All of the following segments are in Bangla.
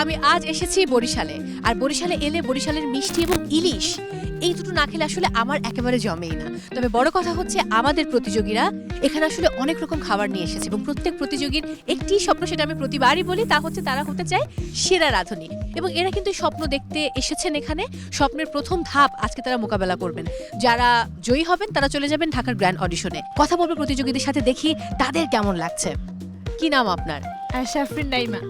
আমি আজ এসেছি বরিশালে। আর বরিশালে এলে বরিশালের মিষ্টি এবং ইলিশ, এই দুটো না খেলে আসলে আমার একেবারে জমেই না। তবে বড় কথা হচ্ছে আমাদের প্রতিযোগীরা এখানে আসলে অনেক রকম খাবার নিয়ে এসেছে এবং প্রত্যেক প্রতিযোগীর একটি স্বপ্ন সেটা আমি প্রতিবারই বলি, তা হচ্ছে তারা হতে চায় সেরা রাঁধুনি। এবং এরা কিন্তু স্বপ্ন দেখতে এসেছেন এখানে, স্বপ্নের প্রথম ধাপ আজকে তারা মোকাবেলা করবেন। যারা জয়ী হবেন তারা চলে যাবেন ঢাকার গ্র্যান্ড অডিশনে। কথা বলব প্রতিযোগীদের সাথে দেখি তাদের কেমন লাগছে। কি নাম আপনার? আর সাফরিন নাইমা।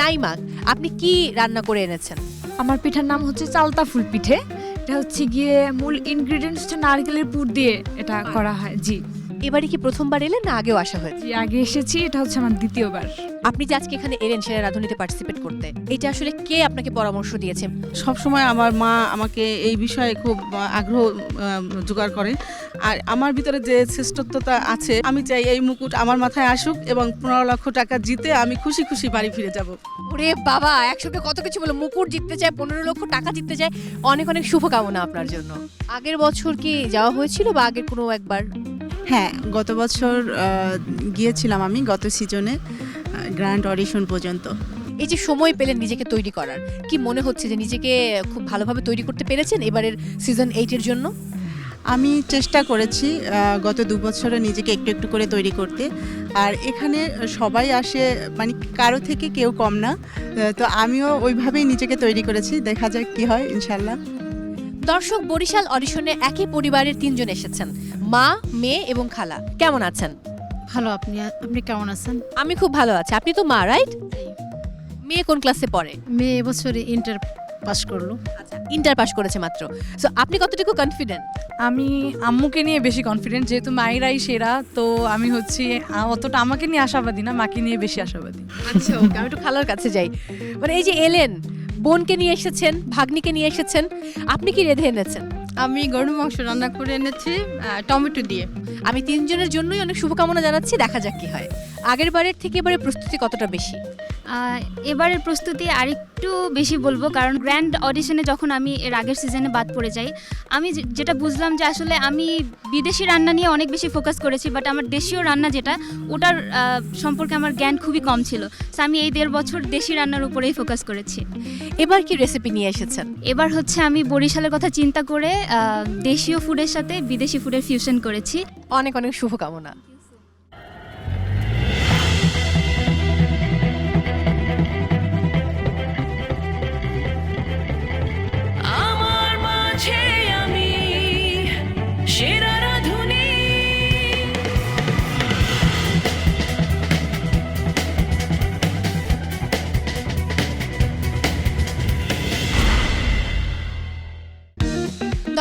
নাইমা আপনি কি রান্না করে এনেছেন? আমার পিঠার নাম হচ্ছে চালতা ফুল পিঠে। এটা হচ্ছে গিয়ে মূল ইনগ্রিডিয়েন্টস হচ্ছে নারকেলের পুর দিয়ে এটা করা হয়। জি। এবারে কি প্রথমবার এলেন না আগেও আসা হয়েছে? জি আগে এসেছি এটা হচ্ছে আমার দ্বিতীয়বার। আপনি যে আজকে এখানে এলেন সেরা রাঁধুনিতে পার্টিসিপেট করতে এটা আসলে কে আপনাকে পরামর্শ দিয়েছে? সব সময় আমার মা আমাকে এই বিষয়ে খুব আহ, আগ্রহ আহ, জোগাড় করে। আর আমার ভিতরে যে শ্রেষ্ঠত্বতা আছে আমি চাই এই মুকুট আমার মাথায় আসুক এবং পনেরো লক্ষ টাকা জিতে আমি খুশি খুশি বাড়ি ফিরে যাব। ওরে বাবা একসঙ্গে কত কিছু বলো মুকুট জিততে চায় পনেরো লক্ষ টাকা জিততে চায় অনেক অনেক শুভকামনা আপনার জন্য। আগের বছর কি যাওয়া হয়েছিল বা আগের কোনো একবার? হ্যাঁ গত বছর গিয়েছিলাম আমি গত সিজনে গ্র্যান্ড অডিশন পর্যন্ত। এই যে সময় পেলেন নিজেকে তৈরি করার কি মনে হচ্ছে যে নিজেকে খুব ভালোভাবে তৈরি করতে পেরেছেন এবারের সিজন এইটের জন্য? আমি চেষ্টা করেছি গত দু বছরে নিজেকে একটু একটু করে তৈরি করতে। আর এখানে সবাই আসে মানে কারও থেকে কেউ কম না। তো আমিও ওইভাবেই নিজেকে তৈরি করেছি দেখা যাক কি হয় ইনশাল্লাহ দর্শক বরিশাল অডিশনে একই পরিবারের তিনজন এসেছেন। মা মেয়ে এবং খালা। কেমন আছেন? ভালো আপনি আপনি কেমন আছেন? আমি খুব ভালো আছি। আপনি তো মা রাইট মেয়ে কোন ক্লাসে পড়ে? মেয়ে এবছরে ইন্টার পাস করল। আচ্ছা ইন্টার পাস করেছে মাত্র। সো আপনি কতটুকু কনফিডেন্ট আমি আম্মুকে নিয়ে বেশি কনফিডেন্ট যেহেতু মায়েরাই সেরা তো আমি হচ্ছি অতটা আমাকে নিয়ে আশাবাদী না মাকে নিয়ে বেশি আশাবাদী। আচ্ছা ওকে আমি একটু খালার কাছে যাই। মানে এই যে এলেন বোনকে নিয়ে এসেছেন ভাগ্নিকে নিয়ে এসেছেন আপনি কি রেধে এনেছেন? আমি গরুর মাংস রান্না করে এনেছি টমেটো দিয়ে। আমি তিনজনের জন্যই অনেক শুভকামনা জানাচ্ছি, দেখা যাক কি হয়। আগের বারের থেকে এবারে প্রস্তুতি কতটা বেশি? এবারের প্রস্তুতি আরেকটু বেশি বলব কারণ গ্র্যান্ড অডিশনে যখন আমি এর আগের সিজনে বাদ পড়ে যাই আমি যেটা বুঝলাম যে আসলে আমি বিদেশি রান্না নিয়ে অনেক বেশি ফোকাস করেছি বাট আমার দেশীয় রান্না যেটা ওটার সম্পর্কে আমার জ্ঞান খুবই কম ছিল। সো আমি এই দেড় বছর দেশি রান্নার উপরেই ফোকাস করেছি। এবার কি রেসিপি নিয়ে এসেছেন? এবার হচ্ছে আমি বরিশালের কথা চিন্তা করে দেশীয় ফুডের সাথে বিদেশি ফুডের ফিউশন করেছি। অনেক অনেক শুভকামনা।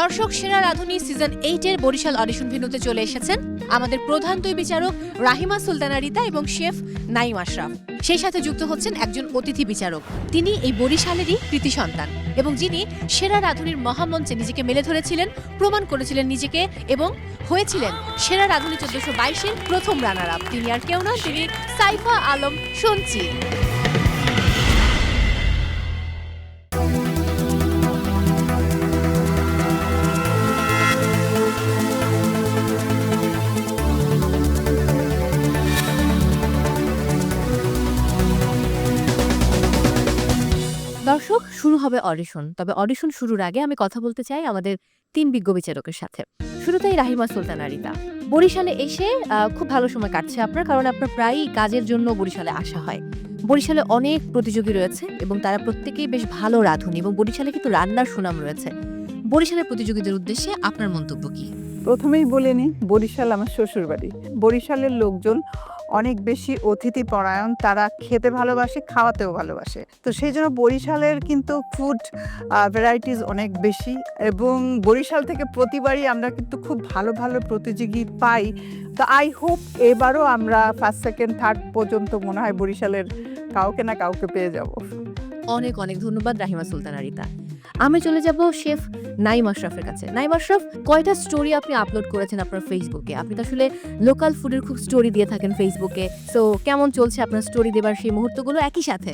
দর্শক সেরা রাধুনী সিজন এইটের বরিশাল অডিশন ভেন্যুতে চলে এসেছেন আমাদের প্রধান দুই বিচারক রাহিমা সুলতানা রিতা এবং শেফ নাইম আশরাফ। সেই সাথে যুক্ত হচ্ছেন একজন অতিথি বিচারক। তিনি এই বরিশালেরই কৃতি সন্তান এবং যিনি সেরা রাধুনীর মহামঞ্চে নিজেকে মেলে ধরেছিলেন, প্রমাণ করেছিলেন নিজেকে এবং হয়েছিলেন সেরা রাধুনী চোদ্দশো বাইশের প্রথম রানার আপ তিনি আর কেউ না তিনি সাইফা আলম সঞ্চি শুরু হবে অডিশন। তবে অডিশন শুরুর আগে আমি কথা বলতে চাই আমাদের তিন বিজ্ঞ বিচারকের সাথে। শুরুতেই রাহিমা সুলতানা রিতা। বরিশালে এসে খুব ভালো সময় কাটছে আপনার, কারণ আপনার প্রায়ই কাজের জন্য বরিশালে আসা হয়। বরিশালে অনেক প্রতিযোগী রয়েছে এবং তারা প্রত্যেকেই বেশ ভালো রাঁধুনি এবং বরিশালে কিন্তু রান্নার সুনাম রয়েছে। বরিশালের প্রতিযোগীদের উদ্দেশ্যে আপনার মন্তব্য কি? প্রথমেই বলে নিই, বরিশাল আমার শ্বশুরবাড়ি। বরিশালের লোকজন অনেক বেশি অতিথি পরায়ণ, তারা খেতে ভালোবাসে, খাওয়াতেও ভালোবাসে। তো সেই জন্য বরিশালের কিন্তু ফুড ভ্যারাইটিস অনেক বেশি এবং বরিশাল থেকে প্রতিবারই আমরা কিন্তু খুব ভালো ভালো প্রতিযোগী পাই। তো আই হোপ এবারও আমরা ফার্স্ট সেকেন্ড থার্ড পর্যন্ত মনে হয় বরিশালের কাউকে না কাউকে পেয়ে যাব। অনেক অনেক ধন্যবাদ রাহিমা সুলতানা রিতা। আমি চলে যাব শেফ নাইম আশরাফের কাছে। নাইম আশরাফ, কয়টা স্টোরি আপনি আপলোড করেছেন আপনার ফেসবুকে আপনি তো আসলে লোকাল ফুডের খুব স্টোরি দিয়ে থাকেন ফেসবুকে সো কেমন চলছে আপনার স্টোরি দেবার সেই মুহূর্তগুলো একই সাথে?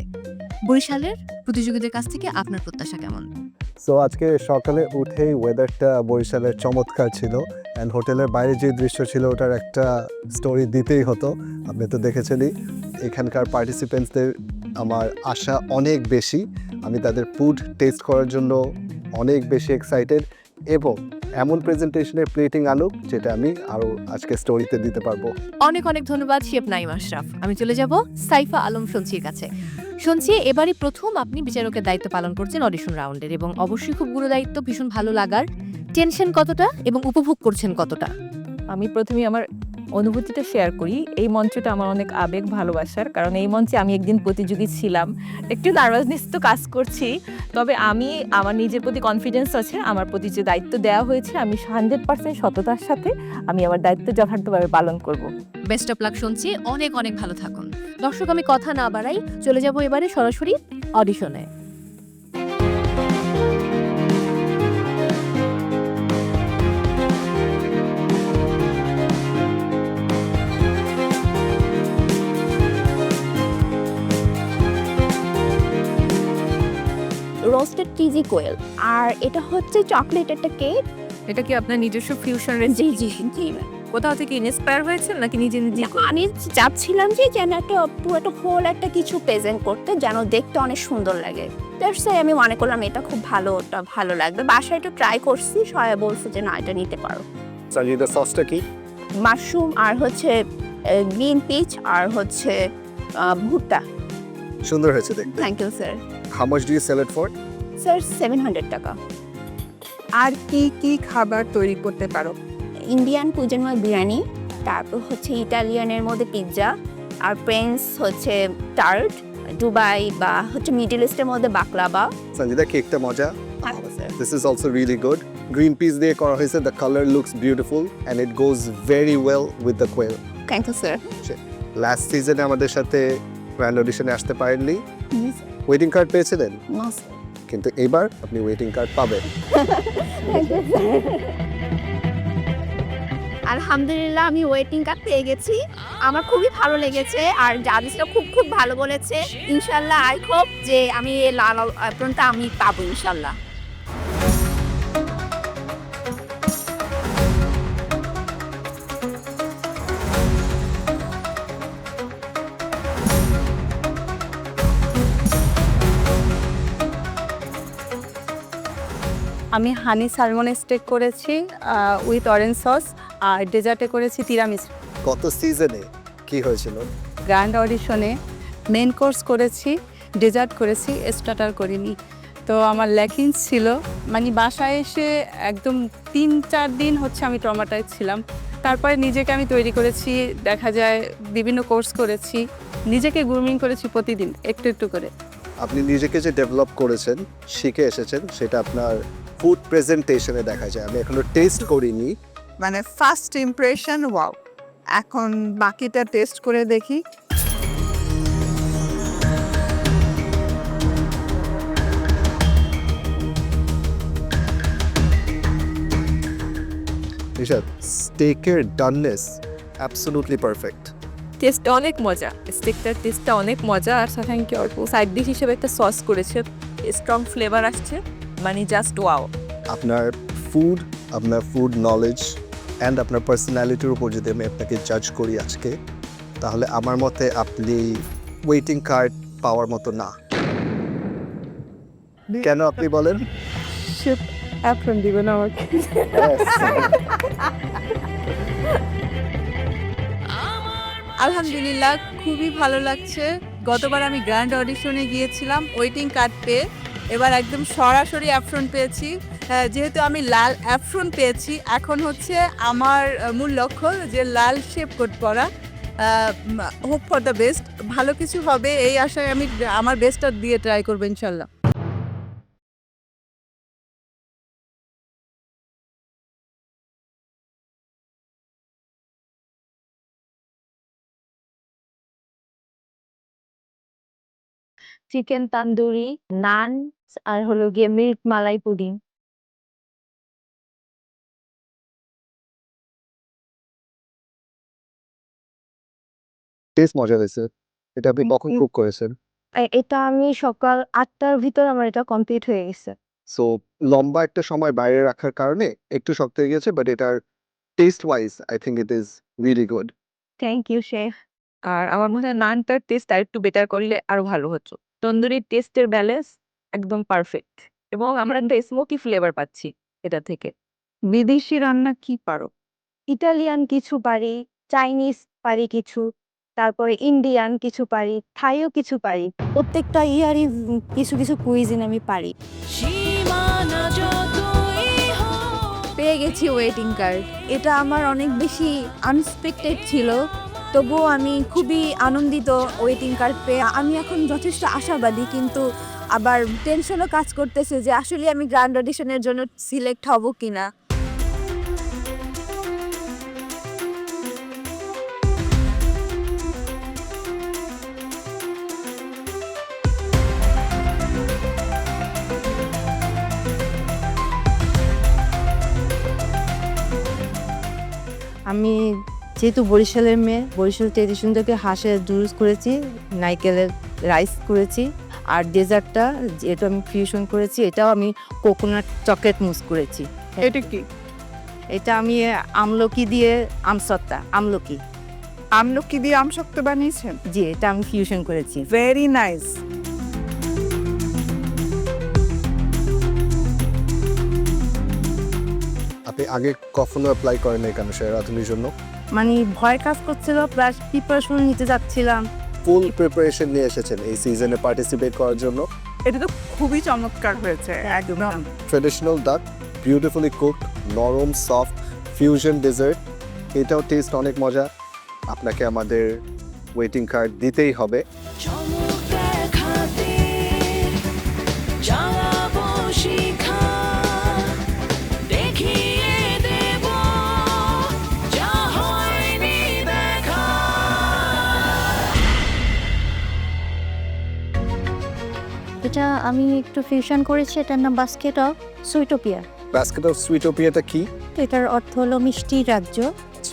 বরিশালের প্রতিযোগীদের কাছ থেকে আপনার প্রত্যাশা কেমন? সো আজকে সকালে উঠেই ওয়েদারটা বরিশালের চমৎকার ছিল অ্যান্ড হোটেলের বাইরে যে দৃশ্য ছিল ওটার একটা স্টোরি দিতেই হতো। আপনি তো দেখেছেনই, এখানকার পার্টিসিপেন্টসদের আমার আশা অনেক বেশি। আমি তাদের ফুড টেস্ট করার জন্য অনেক বেশি এক্সাইটেড এবং এমন প্রেজেন্টেশনের প্লেটিং আনুক যেটা আমি আরও আজকে স্টোরিতে দিতে পারব। অনেক অনেক ধন্যবাদ শেফ নাইম আশরাফ। আমি চলে যাব সাইফা আলম সঞ্চির কাছে। শুনছি এবারই প্রথম আপনি বিচারকের দায়িত্ব পালন করছেন অডিশন রাউন্ডের এবং অবশ্যই খুব গুরু দায়িত্ব ভীষণ ভালো লাগার। টেনশন কতটা এবং উপভোগ করছেন কতটা? আমি প্রথমেই আমার অনুভূতিটা শেয়ার করি। এই মঞ্চটা আমার অনেক আবেগ, ভালোবাসার। কারণ এই মঞ্চে আমি একদিন প্রতিযোগী ছিলাম। একটু নার্ভাসনেস তো কাজ করছি। তবে আমি, আমার নিজের প্রতি কনফিডেন্স আছে, আমার প্রতি যে দায়িত্ব দেওয়া হয়েছে, আমি হান্ড্রেড পার্সেন্ট সততার সাথে আমি আমার দায়িত্ব যথার্থভাবে পালন করব। বেস্ট অফ লাক শুনছি। অনেক অনেক ভালো থাকুন। দর্শক, আমি কথা না বাড়াই, চলে যাব এবারে সরাসরি অডিশনে রোস্টেড চিজি কোয়েল আর এটা হচ্ছে চকলেট একটা কেক এটা কি আপনার নিজস্ব ফিউশন জি জি জি। কোথাও থেকে ইন্সপায়ার হয়েছেন নাকি নিজে নিজে? আমি চাচ্ছিলাম যে যেন একটা পুরো একটা হোল একটা কিছু প্রেজেন্ট করতে যেন দেখতে অনেক সুন্দর লাগে। দ্যাটস আমি মনে করলাম এটা খুব ভালো ওটা ভালো লাগবে। বাসায় একটু ট্রাই করছি সবাই বলছে যে না এটা নিতে পারো। সঞ্জিদা সসটা কি? মাশরুম আর হচ্ছে গ্রিন পিচ আর হচ্ছে আহ, ভুট্টা। সুন্দর হয়েছে দেখতে। Thank you sir how much do you sell it for sir seven hundred টাকা। আর কি কি খাবার তৈরি করতে পারো? ইন্ডিয়ান কুজিন হয় বিরিয়ানি তারপর হচ্ছে ইটালিয়ানের মধ্যে পিৎজা আর ফ্রেঞ্চ হচ্ছে টার্ট দুবাই বা হচ্ছে মিডল ইস্টের মধ্যে বাকলাবা সঞ্জিদা কেকটা মজা? This is also really good green peas দিয়ে করা হয়েছে the colour looks beautiful and it goes very well with the quail thank you sir last সিজনে আমাদের সাথে গ্র্যান্ড অডিশনে আসতে পারেননি। ওয়েটিং কার্ড পেয়েছিলেন? কিন্তু এবার আপনি ওয়েটিং কার্ড পাবেন। আলহামদুলিল্লাহ আমি ওয়েটিং কার্ড পেয়ে গেছি। আমার খুবই ভালো লেগেছে আর জাজেসরা খুব খুব ভালো বলেছে। ইনশাল্লাহ আই হোপ যে আমি এই লাল অ্যাপ্রনটা আমি পাবো ইনশাল্লাহ আমি হানি সালমন স্টেক করেছি উইথ অরেঞ্জ সস আর ডেজার্টে করেছি তিরামিস গত সিজনে কি হয়েছিল? গ্র্যান্ড অডিশনে মেন কোর্স করেছি ডেজার্ট করেছি স্টার্টার করিনি। তো আমার ল্যাকিংস ছিল মানে বাসায় এসে একদম তিন চার দিন হচ্ছে আমি টমাটায় ছিলাম। তারপরে নিজেকে আমি তৈরি করেছি দেখা যায় বিভিন্ন কোর্স করেছি নিজেকে গ্রুমিং করেছি প্রতিদিন একটু একটু করে। আপনি নিজেকে যে ডেভেলপ করেছেন শিখে এসেছেন সেটা আপনার ফুড প্রেজেন্টেশনে দেখা যায়। আমি এখনও টেস্ট করিনি। মানে ফার্স্ট ইমপ্রেশন ওয়াও এখন বাকিটা টেস্ট করে দেখি। নিশাদ স্টেকের ডাননেস অ্যাবসোলুটলি পারফেক্ট টেস্ট অনেক মজা। স্টেকটার টেস্টটা অনেক মজা। আর সাথে কি অল্প সাইড ডিশ হিসেবে একটা সস করেছে। স্ট্রং ফ্লেভার আসছে। মানে জাস্ট ওয়াও আপনার ফুড আপনার ফুড নলেজ অ্যান্ড আপনার পার্সোনালিটির উপর যদি আমি আপনাকে জাজ করি আজকে তাহলে আমার মতে আপনি ওয়েটিং কার্ড পাওয়ার মতো না। কেন আপনি বলেন? অ্যাপ্রন দিবেন আমাকে। আলহামদুলিল্লাহ খুবই ভালো লাগছে। গতবার আমি গ্র্যান্ড অডিশনে গিয়েছিলাম ওয়েটিং কার্ড পেয়ে। এবার একদম সরাসরি অ্যাফ্রন পেয়েছি। যেহেতু আমি লাল অ্যাফ্রন পেয়েছি, এখন হচ্ছে আমার মূল লক্ষ্য যে লাল শেপ কোট পরা। হোপ ফর দ্য বেস্ট ভালো কিছু হবে এই আশায় আমি আমার বেস্টটা দিয়ে ট্রাই করব ইনশাল্লাহ। চিকেন তান্দুরি নান আর হলো গিয়ে মিল্ক মালাই পুডিং। টেস্ট মজা হয়েছে। এটা আপনি কখন কুক করেছেন? এটা আমি সকাল আটটার ভিতর আমার এটা কমপ্লিট হয়ে গেছে। সো লম্বা একটা সময় বাইরে রাখার কারণে একটু শক্ত হয়ে গেছে বাট এটার taste wise I think it is really good thank you chef আর আমার মনে হয় নানটার টেস্ট আর একটু বেটার করলে আরও ভালো হতো। তন্দুরির টেস্টের ব্যালেন্স একদম পারফেক্ট এবং আমরা একটা স্মোকি ফ্লেভার পাচ্ছি এটা থেকে। বিদেশি রান্না কি পারো? ইটালিয়ান কিছু পারি চাইনিজ পারি কিছু তারপরে ইন্ডিয়ান কিছু পারি থাইও কিছু পারি। প্রত্যেকটা ইয়ারই কিছু কিছু কুইজিন আমি পারি। পেয়ে গেছি ওয়েটিং কার্ড এটা আমার অনেক বেশি আনএক্সপেক্টেড ছিল তবুও আমি খুবই আনন্দিত ওয়েটিং কার্ড পেয়ে। আমি এখন যথেষ্ট আশাবাদী কিন্তু আবার টেনশনও কাজ করতেছে যে আসলে আমি গ্র্যান্ড অডিশনের জন্য সিলেক্ট হব কিনা। আমি যেহেতু বরিশালের মেয়ে, বরিশাল ট্রেডিশন থেকে হাঁসের জুস করেছি, নাইকেলের রাইস করেছি। আর ডেজার্টটা যেটা আমি ফিউশন করেছি এটাও আমি কোকোনাট চকলেট মুস করেছি। এটা কি? এটা আমি আমলকি দিয়ে আমসত্তা আমলকি। আমলকি দিয়ে আমশক্ত বানিয়েছেন? জি এটা আমি ফিউশন করেছি। ভেরি নাইস আপনি আগে কখনো অ্যাপ্লাই করেন এই কেন সেরা রাঁধুনির জন্য? মানে ভয় কাজ করছিল প্লাস প্রিপারেশন নিতে যাচ্ছিলাম। ফুল প্রিপারেশন নিয়ে এসেছেন এই সিজনে পার্টিসিপেট করার জন্য। এটা তো খুবই চমৎকার হয়েছে একদম। ট্রেডিশনাল ডাক বিউটিফুলি কুকড নরম সফট ফিউশন ডেজার্ট এটাও টেস্ট অনেক মজা। আপনাকে আমাদের ওয়েটিং কার্ড দিতেই হবে। এটা আমি একটু ফিউশন করেছি এটার নাম basket of sweetopia basket of সুইটোপিয়াটা কি? তো এটার অর্থ হলো মিষ্টি রাজ্য।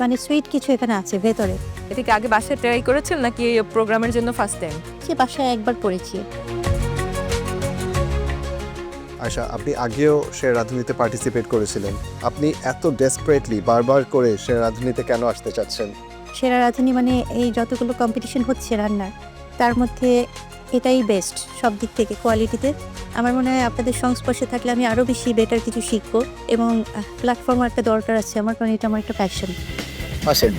মানে সুইট কিছু এখানে আছে ভেতরে। এটা কি আগে বাসায় ট্রাই করেছেন নাকি এই প্রোগ্রামের জন্য ফার্স্ট টাইম সে বাসায় একবার পড়েছি আশা আপনি আগেও সে রাঁধুনিতে পার্টিসিপেট করেছিলেন। আপনি এত ডেসপারেটলি বারবার করে সে রাঁধুনিতে কেন আসতে চাচ্ছেন? সেরা রাঁধুনি মানে এই যতগুলো কম্পিটিশন হচ্ছে রান্নার তার মধ্যে এটাই বেস্ট সব দিক থেকে কোয়ালিটিতে আমার মনে হয় আপনাদের সংস্পর্শে থাকলে আমি আরও বেশি বেটার কিছু শিখব এবং প্ল্যাটফর্ম একটা দরকার আছে আমার, কারণ এটা আমার একটা প্যাশন আসেন।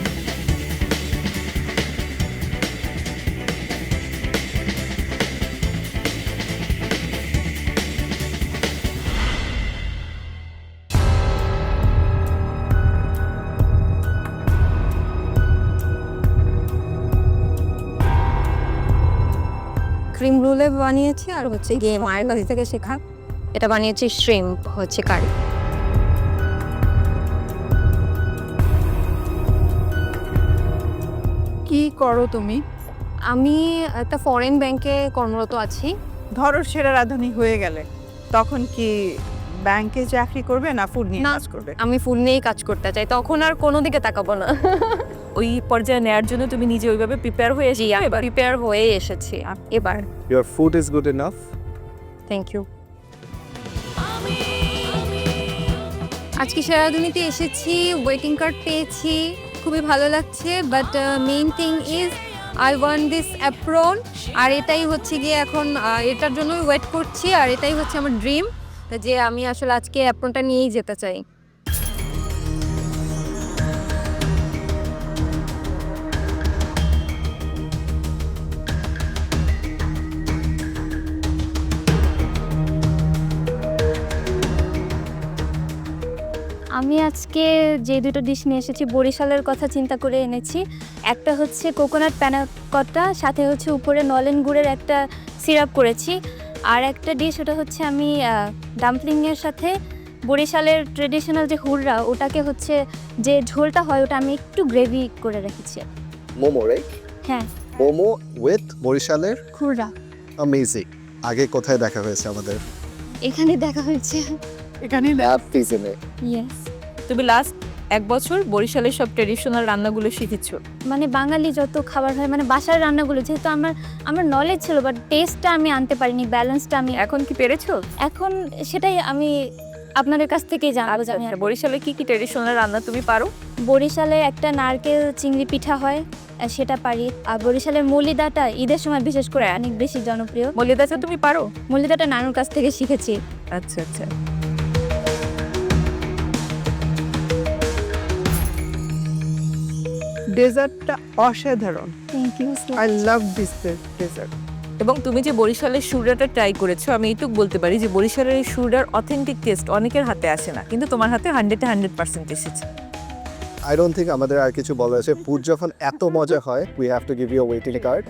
বানিয়েছি আর হচ্ছে গিয়ে মায়ের কাছ থেকে শেখা। এটা বানিয়েছি শ্রিম্প হচ্ছে কারি কি করো তুমি? আমি একটা ফরেন ব্যাংকে কর্মরত আছি। ধরো সেরা রাঁধুনি হয়ে গেলে। তখন কি ব্যাংকে চাকরি করবে না ফুড নিয়ে কাজ করবে? আমি ফুল নিয়েই কাজ করতে চাই তখন আর কোনো দিকে তাকাবো না। ওই পর্যায়ে নেয়ার জন্য তুমি নিজে ওইভাবে প্রিপেয়ার হয়ে আমি এবার? প্রিপেয়ার হয়ে এসেছি এবার। Your food is good enough thank you আজকে সেরাদুনিতে এসেছি ওয়েটিং কার্ড পেয়েছি খুবই ভালো লাগছে but main thing is I want this apron আর এটাই হচ্ছে গিয়ে এখন এটার জন্যই ওয়েট করছি আর এটাই হচ্ছে আমার ড্রিম যে আমি আসলে আজকে অ্যাপ্রনটা নিয়েই যেতে চাই। আমি আজকে যে দুটো ডিশ নিয়ে এসেছি, বরিশালের কথা চিন্তা করে এনেছি। একটা হচ্ছে কোকোনাট প্যানাকটা সাথে হচ্ছে উপরে নলেন গুড়ের একটা সিরাপ করেছি। আর একটা ডিশ ওটা হচ্ছে আমি ডাম্পলিংয়ের সাথে বরিশালের ট্রেডিশনাল যে হুররা ওটাকে হচ্ছে যে ঝোলটা হয় ওটা আমি একটু গ্রেভি করে রেখেছি। মোমো রাইট হ্যাঁ। মোমো উইথ বরিশালের হুররা। অ্যামেজিং আগে কোথায় দেখা হয়েছে আমাদের? এখানে দেখা হয়েছে। এখানে ল্যাব সিজনে ইয়েস তুমি লাস্ট এক বছর বরিশালের সব ট্রেডিশনাল রান্নাগুলো শিখেছো? মানে বাঙালি যত খাবার হয় মানে বাসার রান্নাগুলো যেহেতু আমার আমার নলেজ ছিল বাট টেস্টটা আমি আনতে পারিনি ব্যালেন্সটা আমি এখন কি পেরেছ? এখন সেটাই আমি আপনাদের কাছ থেকেই জানব যে আমি আচ্ছা, বরিশালে কি কি ট্রেডিশনাল রান্না তুমি পারো? বরিশালে একটা নারকেল চিংড়ি পিঠা হয় আহ, সেটা পারি। আর বরিশালের মলিদাটা ঈদের সময় বিশেষ করে অনেক বেশি জনপ্রিয়। মলিদাটা তুমি পারো? মলিদাটা নানুর কাছ থেকে শিখেছি। আচ্ছা আচ্ছা। ডেজার্টটা অসাধারণ। Thank you I love this dessert এবং তুমি যে বরিশালের সুরাটা ট্রাই করেছ আমি এইটুক বলতে পারি যে বরিশালের এই সুরার অথেন্টিক টেস্ট অনেকের হাতে আসে না কিন্তু তোমার হাতে হান্ড্রেডে হান্ড্রেড পার্সেন্ট এসেছে। আই ডোন্ট থিঙ্ক আমাদের আর কিছু বলার আছে। পুর যখন এত মজা হয় we have to give you waiting card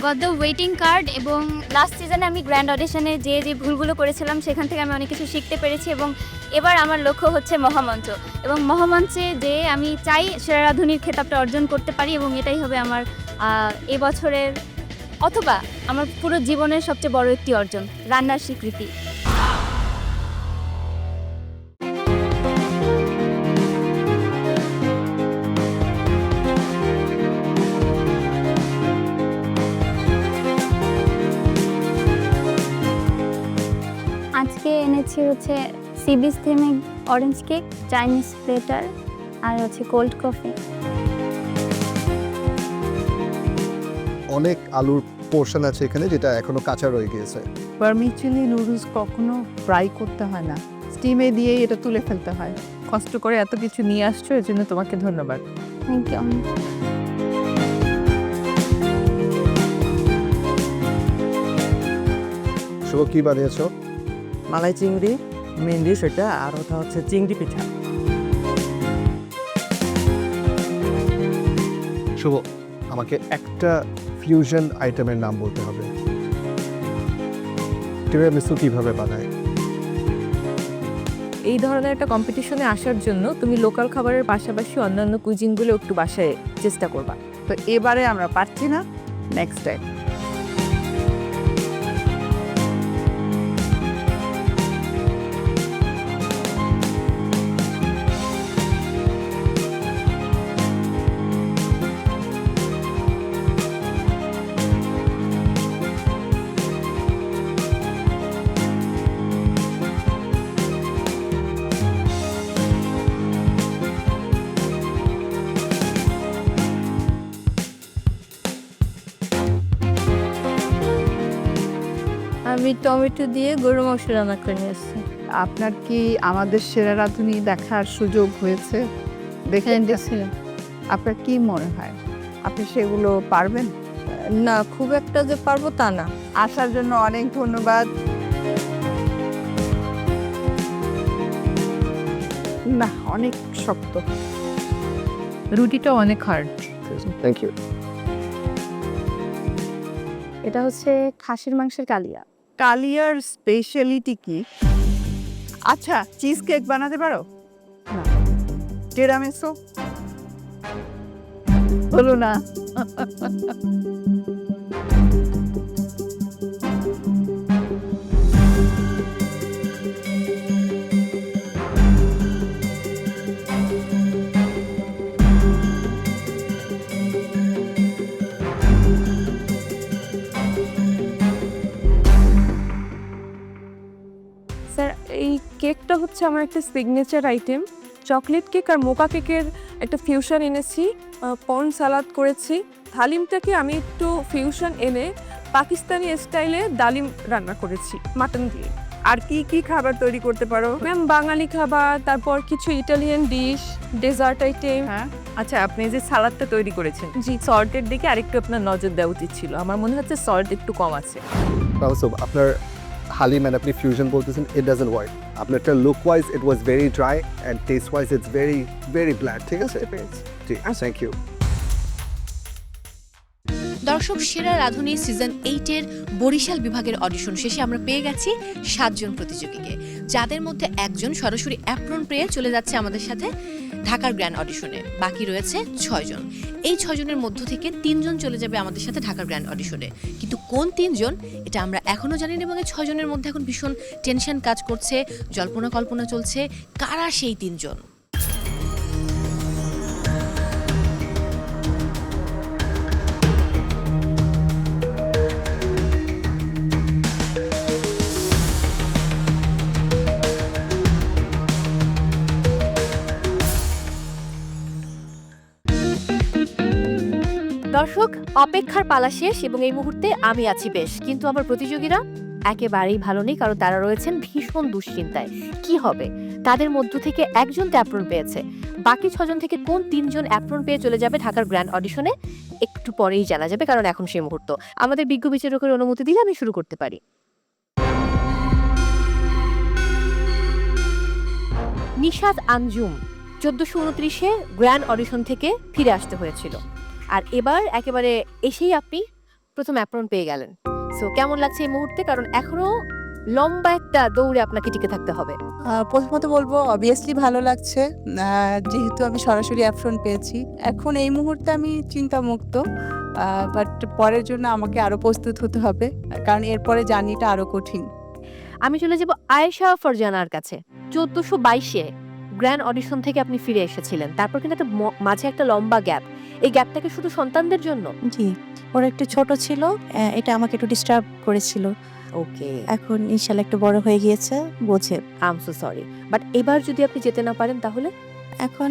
গদ্য ওয়েটিং কার্ড এবং লাস্ট সিজনে আমি গ্র্যান্ড অডিশনে যে যে ভুলগুলো করেছিলাম, সেখান থেকে আমি অনেক কিছু শিখতে পেরেছি এবং এবার আমার লক্ষ্য হচ্ছে মহামঞ্চ। এবং মহামঞ্চে যে আমি চাই সেরা রাধুনির খেতাবটা অর্জন করতে পারি এবং এটাই হবে আমার এবছরের অথবা আমার পুরো জীবনের সবচেয়ে বড় একটি অর্জন, রান্নার স্বীকৃতি। আজকে হচ্ছে সিবিস থেমে অরেঞ্জ কেক চাইনিজ প্লেটার আর হচ্ছে কোল্ড কফি অনেক আলুর পোর্শন আছে এখানে যেটা এখনও কাঁচা রয়ে গিয়েছে। ভার্মিচুয়ালি নুডলস কখনো ফ্রাই করতে হয় না। স্টিমে দিয়ে এটা তুলে ফেলতে হয়। কষ্ট করে এত কিছু নিয়ে আসছো এর জন্য তোমাকে ধন্যবাদ। থ্যাংক ইউ শুভ কি বানিয়েছো? মালাই চিংড়ি মেন ডিশ এটা আর ওটা হচ্ছে চিংড়ি পিঠা। শুভ আমাকে একটা ফিউশন আইটেমের নাম বলতে হবে। টিরামিসু কীভাবে বানায়? এই ধরনের একটা কম্পিটিশনে আসার জন্য তুমি লোকাল খাবারের পাশাপাশি অন্যান্য কুইজিনগুলো একটু বাসায় চেষ্টা করবা। তো এবারে আমরা পারছি না নেক্সট টাইম টমেটো দিয়ে গরু মাংস রান্না করে নিয়েছি আপনার কি আমাদের সেরা রাঁধুনি দেখার সুযোগ হয়েছে? দেখে হ্যাঁ দেখছিলাম আপনার কি মনে হয়? আপনি সেগুলো পারবেন? না খুব একটা যে পারব তা না। আসার জন্য অনেক ধন্যবাদ। না অনেক শক্ত। রুটিটা অনেক হার্ড থ্যাংক ইউ এটা হচ্ছে খাসির মাংসের কালিয়া। কালিয়ার স্পেশালিটি কি? আচ্ছা চিজ কেক বানাতে পারো? না। টেরামেসো বলো না। কেকটা হচ্ছে আমার একটা সিগনেচার আইটেম চকলেট কেক আর মোকা কেকের একটা ফিউশন এনেছি পর্ন সালাদ করেছি। হালিমটাকে আমি একটু ফিউশন এনে পাকিস্তানি স্টাইলে ডালিম রান্না করেছি মাটন দিয়ে। আর কি কি খাবার তৈরি করতে পারো? ম্যাম বাঙালি খাবার তারপর কিছু ইটালিয়ান ডিশ ডেজার্ট আইটেম হ্যাঁ। আচ্ছা আপনি যে সালাদটা তৈরি করেছেন জি। সল্টের দিকে আরেকটু আপনার নজর দেওয়া উচিত ছিল। আমার মনে হচ্ছে সল্ট একটু কম আছে। আপনার হালিম অ্যান্ড আপনি ফিউশন বলতেছেন ইট ডাজেন্ট ওয়ার্ক আপনারটা look wise it was very dry and taste wise it's very very bland ঠিক আছে? ঠিক থ্যাংক ইউ দর্শক সেরা রাধুনী সিজন এইটের বরিশাল বিভাগের অডিশন শেষে আমরা পেয়ে গেছি সাতজন প্রতিযোগীকে। যাদের মধ্যে একজন সরাসরি অ্যাপ্রন পেয়ে চলে যাচ্ছে আমাদের সাথে ঢাকার গ্র্যান্ড অডিশনে। বাকি রয়েছে ছয়জন। এই ছয়জনের মধ্য থেকে তিনজন চলে যাবে আমাদের সাথে ঢাকার গ্র্যান্ড অডিশনে। কিন্তু কোন তিনজন, এটা আমরা এখনও জানি না এবং এই ছয়জনের মধ্যে এখন ভীষণ টেনশন কাজ করছে, জল্পনা কল্পনা চলছে, কারা সেই তিনজন? দর্শক, অপেক্ষার পালা শেষ এবং এই মুহূর্তে আমি আছি বেশ। কিন্তু আমার প্রতিযোগীরা একেবারেই ভালো নেই, কারণ তারা রয়েছেন ভীষণ দুশ্চিন্তায়। কি হবে? তাদের মধ্য থেকে একজন তো অ্যাপ্রন পেয়েছে। বাকি ছজন থেকে কোন তিনজন অ্যাপ্রন পেয়ে চলে যাবে ঢাকার গ্র্যান্ড অডিশনে একটু পরেই জানা যাবে, কারণ এখন সেই মুহূর্ত। আমাদের বিজ্ঞ বিচারকের অনুমতি দিলে আমি শুরু করতে পারি। নিশাদ আঞ্জুম, চোদ্দশো উনত্রিশে গ্র্যান্ড অডিশন থেকে ফিরে আসতে হয়েছিল। আর এবার একেবারে এসেই আপনি প্রথম অ্যাপ্রন পেয়ে গেলেন। সো কেমন লাগছে এই মুহূর্তে? কারণ এখনও লম্বা একটা দৌড়ে আপনাকে টিকে থাকতে হবে। প্রথমত বলব অবভিয়াসলি ভালো লাগছে। যেহেতু আমি সরাসরি অ্যাপশন পেয়েছি। এখন এই মুহূর্তে আমি চিন্তামুক্ত। বাট পরের জন্য আমাকে আরও প্রস্তুত হতে হবে। কারণ এরপরে জার্নিটা আরও কঠিন। আমি চলে যাব আয়েশা ফরজানার কাছে। চোদ্দশো বাইশে গ্র্যান্ড অডিশন থেকে আপনি ফিরে এসেছিলেন। তারপর কিন্তু একটা মাঝে একটা লম্বা গ্যাপ এই গ্যাপটাকে শুধু সন্তানদের জন্য? জি ওরা একটু ছোট ছিল এটা আমাকে একটু ডিস্টার্ব করেছিল। ওকে। এখন ইনশাল্লাহ একটু বড় হয়ে গিয়েছে বোঝে। আম সো সরি বাট এবার যদি আপনি যেতে না পারেন তাহলে? এখন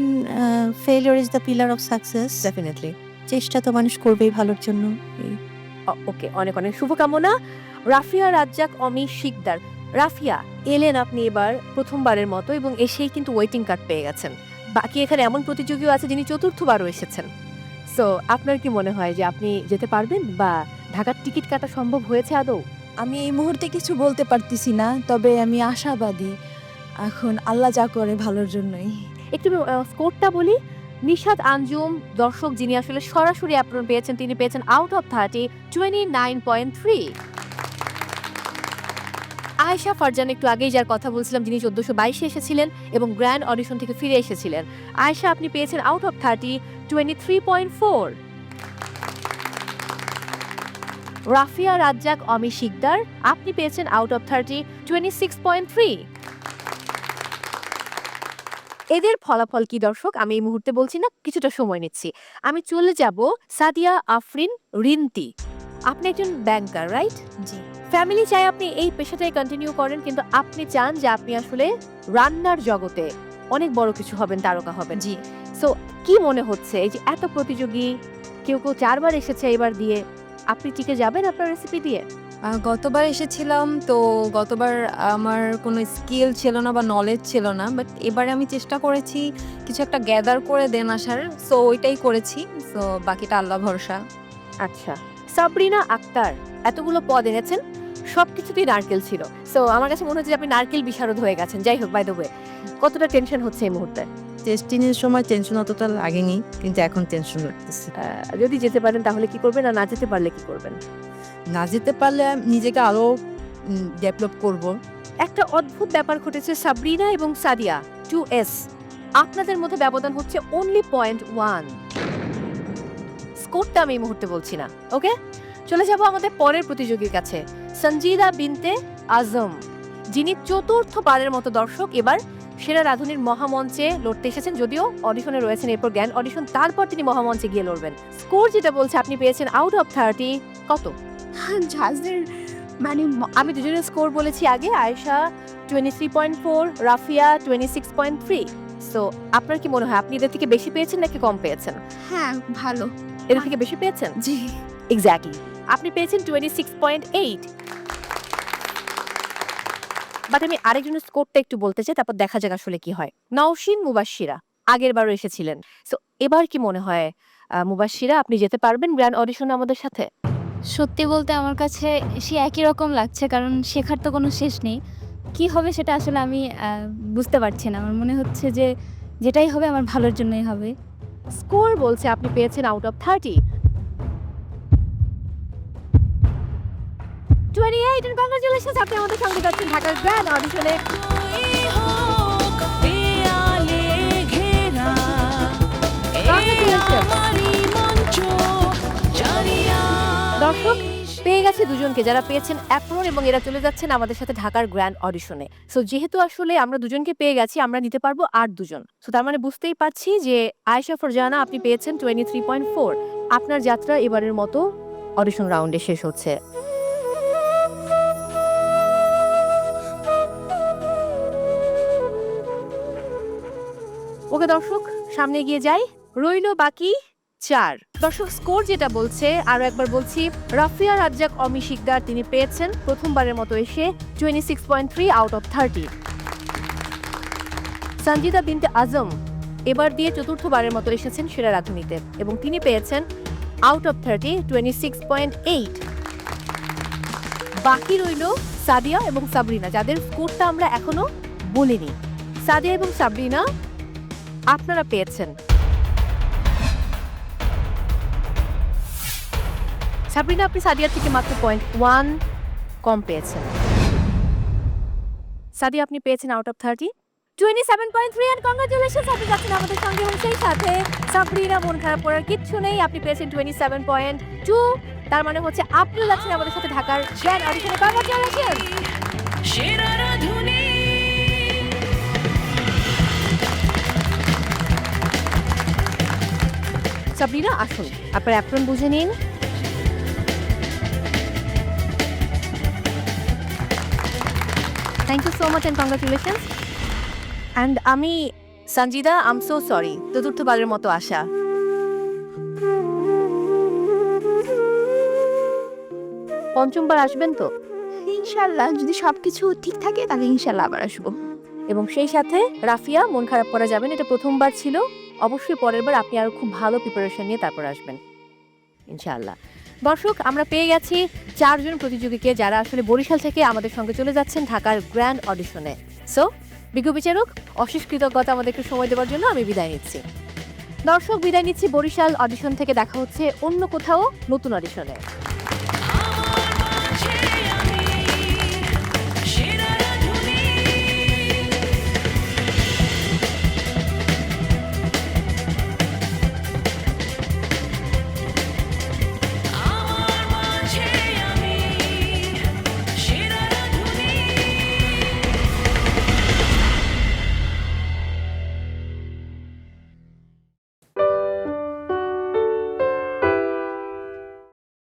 failure is the pillar of success definitely চেষ্টা তো মানুষ করবেই ভালোর জন্য। ওকে অনেক অনেক শুভকামনা। রাফিয়া রাজ্জাক অমি শিকদার। রাফিয়া এলেন আপনি এবার প্রথমবারের মতো এবং এসেই কিন্তু ওয়েটিং কার্ড পেয়ে গেছেন। বাকি এখানে এমন প্রতিযোগীও আছে যিনি চতুর্থবারও এসেছেন। সো আপনার কি মনে হয় যে আপনি যেতে পারবেন বা ঢাকার টিকিট কাটা সম্ভব হয়েছে আদৌ? আমি এই মুহূর্তে কিছু বলতে পারতেছি না তবে আমি আশাবাদী। এখন আল্লাহ যা করে ভালোর জন্যই। একটু স্কোরটা বলি। নিশাদ আঞ্জুম দর্শক যিনি আসলে সরাসরি অ্যাপ্রন পেয়েছেন তিনি পেয়েছেন out of thirty twenty nine point three Ayesha, Farzan একটু আগেই যার কথা বলছিলাম যিনি চোদ্দশো বাইশে এসেছিলেন এবং গ্র্যান্ড অডিশন থেকে ফিরে এসেছিলেন। আয়েশা, আপনি পেয়েছেন out of thirty twenty three point four Rafia, Razzaq Omi Sikdar, আপনি পেয়েছেন out of thirty twenty six point three এদের ফলাফল কি দর্শক? আমি এই মুহূর্তে বলছি না, কিছুটা সময় নিচ্ছি। আমি চলে যাব সাদিয়া আফরিন রিন্তি। আপনি একজন ব্যাংকার রাইট জি। ফ্যামিলি চাই আপনি এই পেশাটাই কন্টিনিউ করেন কিন্তু আপনি চান যে আপনি আসলে রান্নার জগতে অনেক বড় কিছু হবেন তারকা হবেন। জি। সো কি মনে হচ্ছে? এই যে এত প্রতিযোগী কেউ কেউ চারবার এসেছে এবার দিয়ে আপনি টিকে যাবেন আপনার রেসিপি দিয়ে? গতবার এসেছিলাম তো গতবার আমার কোনো স্কিল ছিল না বা নলেজ ছিল না বাট এবারে আমি চেষ্টা করেছি কিছু একটা গ্যাদার করে দেন আসার সো ওইটাই করেছি সো বাকিটা আল্লাহ ভরসা। আচ্ছা। সাবরিনা আক্তার এতগুলো পদ এনেছেন সবকিছুতেই নারকেল ছিল। সো আমার কাছে মনে হচ্ছে যে আপনি নারকেল বিশারদ হয়ে গেছেন। যাই হোক বাই দ্য ওয়ে কতটা টেনশন হচ্ছে এই মুহূর্তে? টেস্টিংয়ের সময় টেনশন অতটা লাগেনি কিন্তু এখন টেনশন লাগতেছে। যদি যেতে পারেন তাহলে কি করবেন আর না যেতে পারলে কি করবেন? না যেতে পারলে নিজেকে আরও ডেভেলপ করব। একটা অদ্ভুত ব্যাপার ঘটেছে সাবরিনা এবং সাদিয়া টু এস আপনাদের মধ্যে ব্যবধান হচ্ছে অনলি পয়েন্ট ওয়ান স্কোরটা আমি এই মুহূর্তে বলছি না ওকে চলে যাব আমাদের পরের প্রতিযোগীর কাছে। সঞ্জিদা বিনতে আজম যিনি চতুর্থ বারের মতো দর্শক। এবার সেরা রাধুনির মহামঞ্চে লড়তে এসেছেন যদিও অডিশনে রয়েছেন এরপর জ্ঞান অডিশন তারপর তিনি মহামঞ্চে গিয়ে লড়বেন। স্কোর যেটা বলছে আপনি পেয়েছেন আউট অফ থার্টি কত? মানে আমি দুজনের স্কোর বলেছি আগে Ayesha twenty three point four Rafia twenty six point three so আপনার কি মনে হয় আপনি এদের থেকে বেশি পেয়েছেন নাকি কম পেয়েছেন? হ্যাঁ ভালো। এদের থেকে বেশি পেয়েছেন? জি। এক্স্যাক্টলি আপনি পেয়েছেন twenty six point eight but আমি আরেকজনের স্কোরটা একটু বলতে চাই তারপর দেখা যাক আসলে কি হয়। নওশিন মুবাশিরা আগের বারও এসেছিলেন। সো এবার কি মনে হয় মুবাশিরা আপনি যেতে পারবেন গ্র্যান্ড অডিশনে আমাদের সাথে? সত্যি বলতে আমার কাছে সে একই রকম লাগছে কারণ শেখার তো কোনো শেষ নেই। কি হবে সেটা আসলে আমি বুঝতে পারছি না। আমার মনে হচ্ছে যে যেটাই হবে আমার ভালোর জন্যই হবে। স্কোর বলছে আপনি পেয়েছেন out of thirty twenty eight and আপনি আমাদের সঙ্গে যাচ্ছেন ঢাকার গ্র্যান্ড অডিশনে দর্শক পেয়ে গেছে দুজনকে যারা পেয়েছেন অ্যাপ্রন এবং এরা চলে যাচ্ছেন আমাদের সাথে ঢাকার গ্র্যান্ড অডিশনে সো যেহেতু আসলে আমরা দুজনকে পেয়ে গেছি আমরা নিতে পারব আট দুজন। সো তার মানে বুঝতেই পারছি যে আয়েশা ফরজানা আপনি পেয়েছেন টোয়েন্টি থ্রি পয়েন্ট ফোর আপনার যাত্রা এবারের মতো অডিশন রাউন্ডে শেষ হচ্ছে। ওকে দর্শক, সামনে গিয়ে যাই। রইল বাকি চার। দর্শক, স্কোর যেটা বলছে, আরও একবার বলছি, রাফিয়া রাজ্জাক অমি শিকদার তিনি পেয়েছেন প্রথমবারের মতো এসে twenty six point three out of thirty Sanjida Binte Azam এবার দিয়ে চতুর্থবারের মতো এসেছেন সেরা রাঁধুনিতে এবং তিনি পেয়েছেন out of thirty twenty six point eight বাকি রইল সাদিয়া এবং সাবরিনা, যাদের স্কোরটা আমরা এখনও বলিনি। সাদিয়া এবং সাবরিনা আপনারা পেয়েছেন। সাবরিনা, আপনি সাদিয়ার থেকে মাত্র পয়েন্ট ওয়ান কম পেয়েছেন। সাদিয়া, আপনি পেয়েছেন out of thirty twenty seven point three and congratulation আপনি যাচ্ছেন আমাদের সঙ্গে এবং সেই সাথে সাবরিনা, মন খারাপ করার কিচ্ছু নেই। আপনি পেয়েছেন টোয়েন্টি সেভেন পয়েন্ট টু তার মানে হচ্ছে আপনিও যাচ্ছেন আমাদের সাথে ঢাকার গ্র্যান্ড অডিশনে কংগ্রাচুলেশন সাবরিনা আসুন। আপনার অ্যাপ্রন বুঝে নিন। Thank you so much and congratulation and আমি সঞ্জিদা আম সো সরি চতুর্থবারের মতো আসা পঞ্চমবার আসবেন তো? ইনশাল্লাহ যদি সব কিছু ঠিক থাকে তাহলে ইনশাল্লাহ আবার আসব। এবং সেই সাথে রাফিয়া মন খারাপ করা যাবেন এটা প্রথমবার ছিল। অবশ্যই পরের বার আপনি আরও খুব ভালো প্রিপারেশন নিয়ে তারপর আসবেন। ইনশাআল্লাহ। দর্শক, আমরা পেয়ে গেছি চারজন প্রতিযোগীকে যারা আসলে বরিশাল থেকে আমাদের সঙ্গে চলে যাচ্ছেন ঢাকার গ্র্যান্ড অডিশনে সো বিজ্ঞ বিচারক, অশেষ কৃতজ্ঞতা আমাদেরকে সময় দেওয়ার জন্য আমি বিদায় নিচ্ছি। দর্শক, বিদায় নিচ্ছি বরিশাল অডিশন থেকে, দেখা হচ্ছে অন্য কোথাও নতুন অডিশনে